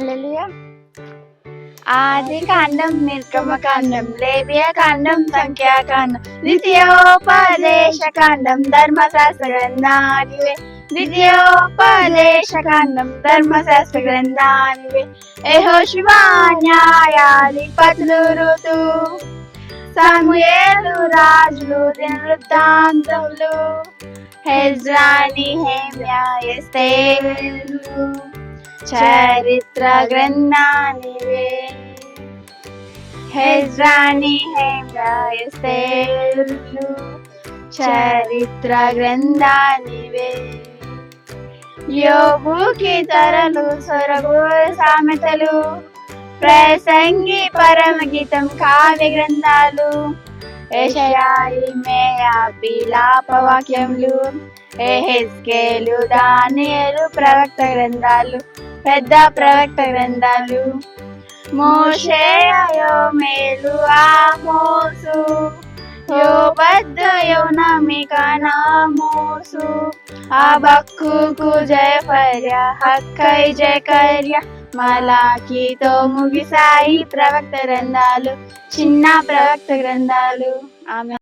హల్లెలూయా. ఆది కాండం నిర్గమ కాండం లేబియ కాండం సంఖ్యాకాండం ద్వితీయోపదేశ కాండం ధర్మశాస్త్ర గ్రంథానివే ద్వితీయోపదేశ కాండం ధర్మశాస్త్ర గ్రంథానివే ఏహో యెహోషువ న్యాయాధిపతులు ఋతు సమూయేలు రాజులు దినవృత్తాంతములు హెజ్రాని హేమ్యా ఎస్తేరు చరిత్ర గ్రంథానివే హెజ్రాని హేమ్యా చరిత్ర గ్రంథానివే యోగుకి తరలు సొరగు సామెతలు. ప్రసంగి పరమగీతం కావ్య గ్రంథాలు. ఏషయాయి మేయా పిలాపవాక్యములు ఎహెస్కేలు దానియలు ప్రవక్త గ్రంథాలు. పెద్ద ప్రవక్త గ్రంథాలు మోషేయో మేలు ఆమోసు యోబద్ద యౌనమిక నామోసు జయ పర్య హక్కై జయకర్య మలాకితో ముగిసాయి ప్రవక్త గ్రంథాలు చిన్న ప్రవక్త గ్రంథాలు. ఆమె